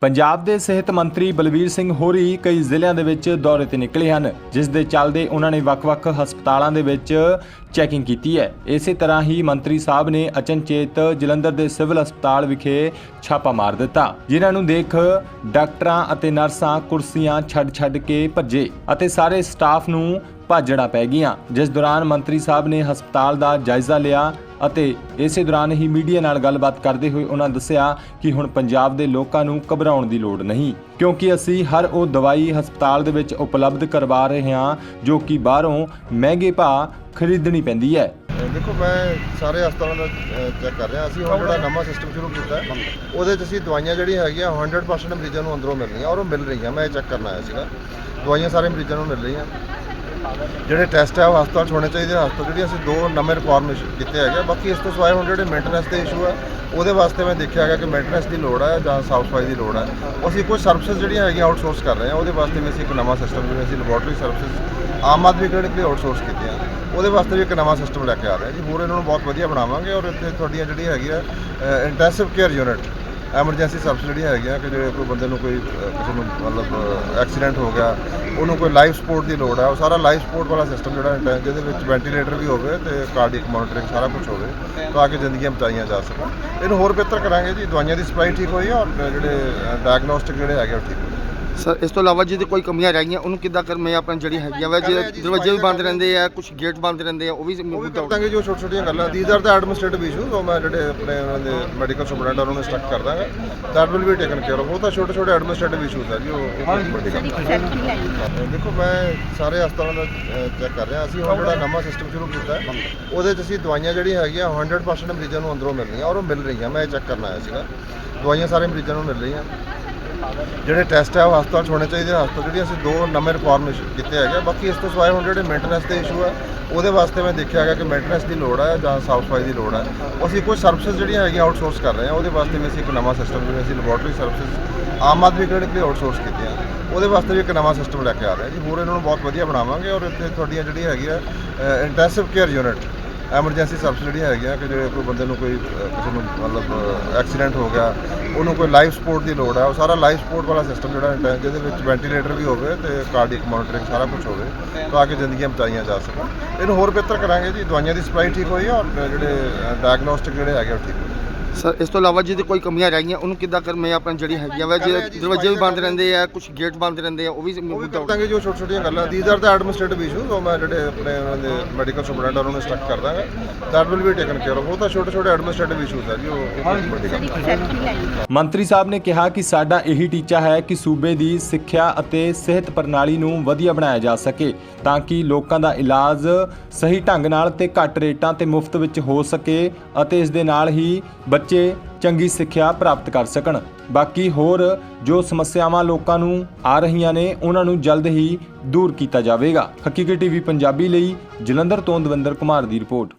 ਪੰਜਾਬ ਦੇ ਸਿਹਤ ਮੰਤਰੀ ਬਲਬੀਰ ਸਿੰਘ ਹੋਰੀ ਕਈ ਜ਼ਿਲ੍ਹਿਆਂ ਦੇ ਵਿੱਚ ਦੌਰੇ ਤੇ ਨਿਕਲੇ ਹਨ, ਜਿਸ ਦੇ ਚੱਲਦੇ ਉਹਨਾਂ ਨੇ ਵੱਖ-ਵੱਖ ਹਸਪਤਾਲਾਂ ਦੇ ਵਿੱਚ ਚੈਕਿੰਗ ਕੀਤੀ ਹੈ। ਇਸੇ ਤਰ੍ਹਾਂ ਹੀ ਮੰਤਰੀ ਸਾਹਿਬ ਨੇ ਅਚਨਚੇਤ ਜਲੰਧਰ ਦੇ ਸਿਵਲ ਹਸਪਤਾਲ ਵਿਖੇ ਛਾਪਾ ਮਾਰ ਦਿੱਤਾ, ਜਿਨ੍ਹਾਂ ਨੂੰ ਦੇਖ ਡਾਕਟਰਾਂ ਅਤੇ ਨਰਸਾਂ ਕੁਰਸੀਆਂ ਛੱਡ-ਛੱਡ ਕੇ ਭੱਜੇ ਅਤੇ ਸਾਰੇ ਸਟਾਫ ਨੂੰ ਭਾਜੜਾ ਪੈ ਗਈਆਂ। ਜਿਸ ਦੌਰਾਨ ਮੰਤਰੀ ਸਾਹਿਬ ਨੇ ਹਸਪਤਾਲ ਦਾ ਜਾਇਜ਼ਾ ਲਿਆ ਅਤੇ ਇਸੇ ਦੌਰਾਨ ਹੀ ਮੀਡੀਆ ਨਾਲ ਗੱਲਬਾਤ ਕਰਦੇ ਹੋਏ ਉਹਨਾਂ ਦੱਸਿਆ ਕਿ ਹੁਣ ਪੰਜਾਬ ਦੇ ਲੋਕਾਂ ਨੂੰ ਘਬਰਾਉਣ ਦੀ ਲੋੜ ਨਹੀਂ ਕਿਉਂਕਿ ਅਸੀਂ ਹਰ ਉਹ ਦਵਾਈ ਹਸਪਤਾਲ ਦੇ ਵਿੱਚ ਉਪਲਬਧ ਕਰਵਾ ਰਹੇ ਹਾਂ ਜੋ ਕਿ ਬਾਹਰੋਂ ਮਹਿੰਗੇ ਭਾਅ ਖਰੀਦਣੀ ਪੈਂਦੀ ਹੈ। ਦੇਖੋ ਮੈਂ ਸਾਰੇ ਹਸਪਤਾਲਾਂ ਦਾ ਚੈੱਕ ਕਰ ਰਿਹਾ। ਅਸੀਂ ਹੁਣ ਜਿਹੜਾ ਨਵਾਂ ਸਿਸਟਮ ਸ਼ੁਰੂ ਕੀਤਾ ਹੈ, ਉਹਦੇ 'ਚ ਅਸੀਂ ਦਵਾਈਆਂ ਜਿਹੜੀਆਂ ਹੈਗੀਆਂ 100% ਮਰੀਜ਼ਾਂ ਨੂੰ ਅੰਦਰੋਂ ਮਿਲ ਰਹੀਆਂ ਔਰ ਉਹ ਮਿਲ ਰਹੀਆਂ। ਮੈਂ ਇਹ ਚੈੱਕ ਕਰਨ ਆਇਆ ਸੀਗਾ। ਦਵਾਈਆਂ ਸਾਰੇ ਮਰੀਜ਼ਾਂ ਨੂੰ ਮਿਲ ਰਹੀਆਂ। ਜਿਹੜੇ ਟੈਸਟ ਹੈ ਉਹ ਹਸਪਤਾਲ 'ਚ ਹੋਣੇ ਚਾਹੀਦੇ ਹਸਪਤਾਲ ਜਿਹੜੀ ਅਸੀਂ ਦੋ ਨਵੇਂ ਰਿਫਾਰਮ ਕੀਤੇ ਹੈਗੇ ਬਾਕੀ ਇਸ ਤੋਂ ਸਿਵਾਏ ਹੁਣ ਜਿਹੜੇ ਮੇਨਟੇਨੈਂਸ ਦੇ ਇਸ਼ੂ ਹੈ ਉਹਦੇ ਵਾਸਤੇ ਮੈਂ ਦੇਖਿਆ ਹੈਗਾ ਕਿ ਮੇਨਟੇਨੈਂਸ ਦੀ ਲੋੜ ਹੈ ਜਾਂ ਸਾਫ਼ ਸਫ਼ਾਈ ਦੀ ਲੋੜ ਹੈ ਅਸੀਂ ਕੁਝ ਸਰਵਿਸਿਜ਼ ਜਿਹੜੀਆਂ ਹੈਗੀਆਂ ਆਊਟਸੋਰਸ ਕਰ ਰਹੇ ਹਾਂ ਉਹਦੇ ਵਾਸਤੇ ਵੀ ਅਸੀਂ ਇੱਕ ਨਵਾਂ ਸਿਸਟਮ ਜਿਵੇਂ ਅਸੀਂ laboratory services Aam Aadmi clinic ਲਈ ਆਊਟਸੋਰਸ ਕੀਤੀਆਂ। ਉਹਦੇ ਵਾਸਤੇ ਵੀ ਇੱਕ ਨਵਾਂ ਸਿਸਟਮ ਲੈ ਕੇ ਆ ਰਹੇ ਹਾਂ ਜੀ, ਹੋਰ ਇਹਨਾਂ ਨੂੰ ਬਹੁਤ ਵਧੀਆ ਬਣਾਵਾਂਗੇ ਔਰ ਇੱਥੇ ਤੁਹਾਡੀਆਂ ਜਿਹੜੀ ਹੈਗੀ ਆ intensive care unit emergency service ਜਿਹੜੀਆਂ ਹੈਗੀਆਂ ਕਿ ਜਿਹੜੇ ਕੋਈ ਬੰਦੇ ਨੂੰ ਕੋਈ ਅਹ, ਕਿਸੇ ਨੂੰ ਮਤਲਬ ਐਕਸੀਡੈਂਟ ਹੋ ਗਿਆ ਉਹਨੂੰ ਕੋਈ ਲਾਈਫ ਸਪੋਰਟ ਦੀ ਲੋੜ ਹੈ ਉਹ ਸਾਰਾ ਲਾਈਫ ਸਪੋਰਟ ਵਾਲਾ ਸਿਸਟਮ ਜਿਹੜਾ ਹੈ, ਜਿਹਦੇ ਵਿੱਚ ਵੈਂਟੀਲੇਟਰ ਵੀ ਹੋਵੇ ਤੇ ਕਾਰਡਿਕ ਮੋਨੀਟਰਿੰਗ ਸਾਰਾ ਕੁਝ ਹੋਵੇ ਤਾਂ ਕਿ ਜ਼ਿੰਦਗੀਆਂ ਬਚਾਈਆਂ ਜਾ ਸਕਣ। ਇਹਨੂੰ ਹੋਰ ਬਿਹਤਰ ਕਰਾਂਗੇ ਜੀ ਦਵਾਈਆਂ ਦੀ ਸਪਲਾਈ ਠੀਕ ਹੋਈ ਹੈ ਔਰ ਜਿਹੜੇ ਡਾਇਗਨੋਸਟਿਕ ਜਿਹੜੇ ਹੈਗੇ ਉਹ ਠੀਕ ਹੋਏ। ਸਰ ਇਸ ਤੋਂ ਇਲਾਵਾ ਜਿਹਦੇ ਕੋਈ ਕਮੀਆਂ ਰਹਿ ਗਈਆਂ ਉਹਨੂੰ ਕਿੱਦਾਂ ਕਰ ਮੈਂ ਆਪਣਾ ਜਿਹੜੀ ਹੈਗੀਆਂ ਵਾ ਜੇ ਦਰਵਾਜ਼ੇ ਵੀ ਬੰਦ ਰਹਿੰਦੇ ਆ ਕੁਝ ਗੇਟ ਬੰਦ ਰਹਿੰਦੇ ਆ ਉਹ ਵੀ ਉਹ ਵੀ ਕਰ ਦਾਂਗੇ ਜੋ ਛੋਟੀ ਛੋਟੀਆਂ ਗੱਲਾਂ। These are the administrative issues ਉਹ ਮੈਂ ਜਿਹੜੇ ਆਪਣੇ ਉਹਨਾਂ ਦੇ ਮੈਡੀਕਲ ਸੁਪਰਡੈਂਟ ਉਹਨਾਂ ਨੂੰ ਇੰਸਟਰਕਟ ਕਰ ਦਾਂਗਾ that will be taken care of ਉਹ ਤਾਂ ਛੋਟੇ ਛੋਟੇ ਐਡਮਿਨਿਸਟ੍ਰੇਟਿਵ ਇਸ਼ੂਜ਼ ਹੈ ਜੀ ਉਹ ਉਹ ਕੋਈ ਵੱਡੀ ਗੱਲ ਨਹੀਂ ਅਹ ਦੇਖੋ ਮੈਂ ਸਾਰੇ ਹਸਪਤਾਲਾਂ ਦਾ ਚੈੱਕ ਕਰ ਰਿਹਾ। ਅਸੀਂ ਹੁਣ ਜਿਹੜਾ ਨਵਾਂ ਸਿਸਟਮ ਸ਼ੁਰੂ ਕੀਤਾ ਹੈ, ਉਹਦੇ 'ਚ ਅਸੀਂ ਦਵਾਈਆਂ ਜਿਹੜੀਆਂ ਹੈਗੀਆਂ 100% ਮਰੀਜ਼ਾਂ ਨੂੰ ਅੰਦਰੋਂ ਮਿਲ ਰਹੀਆਂ ਔਰ ਉਹ ਮਿਲ ਰਹੀਆਂ। ਮੈਂ ਇਹ ਚੈੱਕ ਕਰਨ ਆਇਆ ਸੀਗਾ। ਦਵਾਈਆਂ ਸਾਰੇ ਮਰੀਜ਼ਾਂ ਨੂੰ ਮਿਲ ਰਹੀਆਂ। ਜਿਹੜੇ ਟੈਸਟ ਹੈ ਉਹ ਹਸਪਤਾਲ 'ਚ ਹੋਣੇ ਚਾਹੀਦੇ ਹਸਪਤਾਲ ਜਿਹੜੀ ਅਸੀਂ ਦੋ ਨਵੇਂ ਰਿਫਾਰਮ ਕੀਤੇ ਹੈਗੇ ਬਾਕੀ ਇਸ ਤੋਂ ਸਿਵਾਏ ਹੁਣ ਜਿਹੜੇ ਮੇਨਟੇਨੈਂਸ ਦੇ ਇਸ਼ੂ ਹੈ ਉਹਦੇ ਵਾਸਤੇ ਮੈਂ ਦੇਖਿਆ ਹੈਗਾ ਕਿ ਮੇਨਟੇਨੈਂਸ ਦੀ ਲੋੜ ਹੈ ਜਾਂ ਸਾਫ਼ ਸਫ਼ਾਈ ਦੀ ਲੋੜ ਹੈ ਅਸੀਂ ਕੁਝ ਸਰਵਿਸਿਜ਼ ਜਿਹੜੀਆਂ ਹੈਗੀਆਂ ਆਊਟਸੋਰਸ ਕਰ ਰਹੇ ਹਾਂ ਉਹਦੇ ਵਾਸਤੇ ਵੀ ਅਸੀਂ ਇੱਕ ਨਵਾਂ ਸਿਸਟਮ ਜਿਵੇਂ ਅਸੀਂ laboratory services Aam Aadmi clinic ਲਈ ਆਊਟਸੋਰਸ ਕੀਤੀਆਂ। ਉਹਦੇ ਵਾਸਤੇ ਵੀ ਇੱਕ ਨਵਾਂ ਸਿਸਟਮ ਲੈ ਕੇ ਆ ਰਹੇ ਹਾਂ ਜੀ, ਹੋਰ ਇਹਨਾਂ ਨੂੰ ਬਹੁਤ ਵਧੀਆ ਬਣਾਵਾਂਗੇ ਔਰ ਇੱਥੇ ਤੁਹਾਡੀਆਂ ਜਿਹੜੀ ਹੈਗੀ ਹੈਗੀਆਂ intensive care unit emergency service ਜਿਹੜੀਆਂ ਹੈਗੀਆਂ ਕਿ ਜਿਹੜੇ ਕੋਈ ਬੰਦੇ ਨੂੰ ਕੋਈ ਕਿਸੇ ਨੂੰ ਮਤਲਬ ਐਕਸੀਡੈਂਟ ਹੋ ਗਿਆ ਉਹਨੂੰ ਕੋਈ ਲਾਈਫ ਸਪੋਰਟ ਦੀ ਲੋੜ ਹੈ। ਉਹ ਸਾਰਾ ਲਾਈਫ ਸਪੋਰਟ ਵਾਲਾ ਸਿਸਟਮ ਜਿਹੜਾ ਹੈ, ਜਿਹਦੇ ਵਿੱਚ ਵੈਂਟੀਲੇਟਰ ਵੀ ਹੋਵੇ ਤੇ ਕਾਰਡਿਕ ਮੋਨੀਟਰਿੰਗ ਸਾਰਾ ਕੁਝ ਹੋਵੇ ਤਾਂ ਕਿ ਜ਼ਿੰਦਗੀਆਂ ਬਚਾਈਆਂ ਜਾ ਸਕਣ। ਇਹਨੂੰ ਹੋਰ ਬਿਹਤਰ ਕਰਾਂਗੇ ਜੀ ਦਵਾਈਆਂ ਦੀ ਸਪਲਾਈ ਠੀਕ ਹੋਈ ਔਰ ਜਿਹੜੇ ਡਾਇਗਨੋਸਟਿਕ ਜਿਹੜੇ ਹੈਗੇ ਉਹ ਠੀਕ ਹੋਏ। ਸਰ ਇਸ ਤੋਂ ਇਲਾਵਾ ਜਿਹਦੇ ਕੋਈ ਕਮੀਆਂ ਰਹਿ ਗਈਆਂ ਉਹਨੂੰ ਕਿੱਦਾਂ ਕਰ ਮੈਂ ਆਪਣਾ ਜਿਹੜੀ ਹੈਗੀਆਂ ਵਾ ਜੇ ਦਰਵਾਜ਼ੇ ਵੀ ਬੰਦ ਰਹਿੰਦੇ ਆ ਕੁਝ ਗੇਟ ਬੰਦ ਰਹਿੰਦੇ ਆ ਉਹ ਵੀ ਉਹ ਵੀ ਕਰ ਦਾਂਗੇ ਜੋ ਛੋਟੀ ਛੋਟੀਆਂ ਗੱਲਾਂ। These are the administrative issues ਉਹ ਮੈਂ ਜਿਹੜੇ ਆਪਣੇ ਉਹਨਾਂ ਦੇ ਮੈਡੀਕਲ ਸੁਪਰਡੈਂਟ ਉਹਨਾਂ ਨੂੰ ਇੰਸਟਰਕਟ ਕਰ ਦਾਂਗਾ that will be taken care of ਉਹ ਤਾਂ ਛੋਟੇ ਛੋਟੇ ਐਡਮਿਨਿਸਟ੍ਰੇਟਿਵ ਇਸ਼ੂਜ਼ ਹੈ ਜੀ ਉਹ ਮੰਤਰੀ ਸਾਹਿਬ ਨੇ ਕਿਹਾ ਕਿ ਸਾਡਾ ਇਹੀ ਟੀਚਾ ਹੈ ਕਿ ਸੂਬੇ ਦੀ ਸਿੱਖਿਆ ਅਤੇ ਸਿਹਤ ਪ੍ਰਣਾਲੀ ਨੂੰ ਵਧੀਆ ਬਣਾਇਆ ਜਾ ਸਕੇ ਤਾਂ ਕਿ ਲੋਕਾਂ ਦਾ ਇਲਾਜ ਸਹੀ ਢੰਗ ਨਾਲ ਤੇ ਘੱਟ ਰੇਟਾਂ ਤੇ ਮੁਫਤ ਵਿੱਚ ਹੋ ਸਕੇ ਅਤੇ ਇਸ ਦੇ ਨਾਲ ਹੀ ਬੱਚੇ ਚੰਗੀ ਸਿੱਖਿਆ ਪ੍ਰਾਪਤ ਕਰ ਸਕਣ। ਬਾਕੀ ਹੋਰ ਜੋ ਸਮੱਸਿਆਵਾਂ ਲੋਕਾਂ ਨੂੰ ਆ ਰਹੀਆਂ ਨੇ, ਉਹਨਾਂ ਨੂੰ ਜਲਦ ਹੀ ਦੂਰ ਕੀਤਾ ਜਾਵੇਗਾ। ਹਕੀਕਤ ਟੀਵੀ ਪੰਜਾਬੀ ਲਈ ਜਲੰਧਰ ਤੋਂ ਦਵਿੰਦਰ ਕੁਮਾਰ ਦੀ ਰਿਪੋਰਟ।